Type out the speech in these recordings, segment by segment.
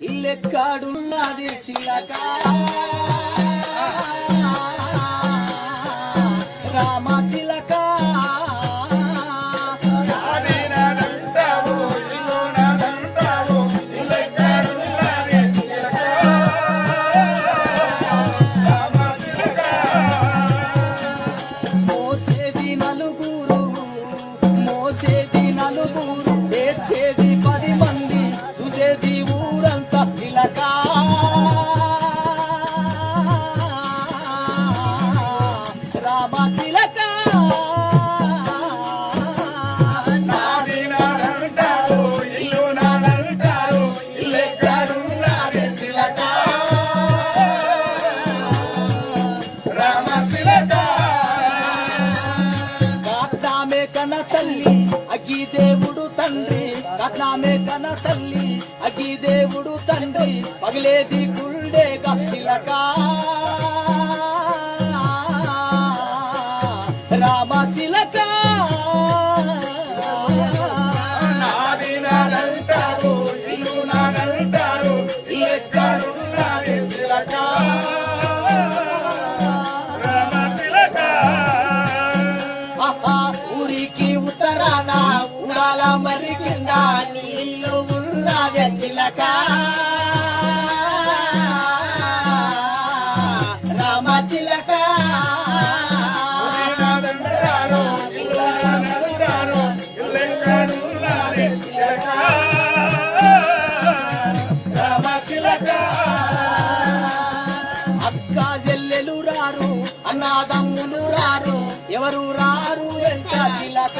ఇల్లెక్కాడున్నది చిలక. అగ్గి దేవుడు తండ్రి. కాట్నామే కన తల్లి అగ్గి దేవుడు తండ్రి. పగిలేది గుండె చిలక ఊరికి ఉత్తరాన మరి కింద నీళ్ళు ఉన్నది చిలక రామ చిలక రామ చిలక అన్నదమ్ములు రారు? ఎవరు రారు? వెంట చిలక?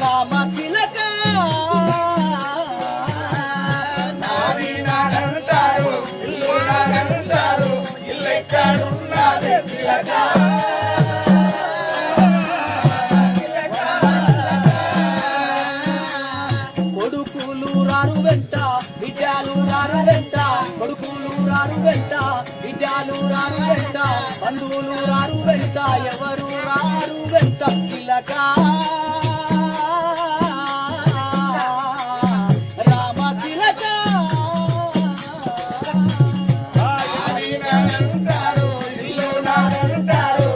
రామ చిలక? కొడుకులు రారు వెంట బిడ్డలు రారు వెంట. రారు వెంట బిడ్డలు రారు వెంట బంధువులు రారు వెంట ఎవరు రారు వెంట చిలక రామ చిలక ఇల్లు నాదంటారు,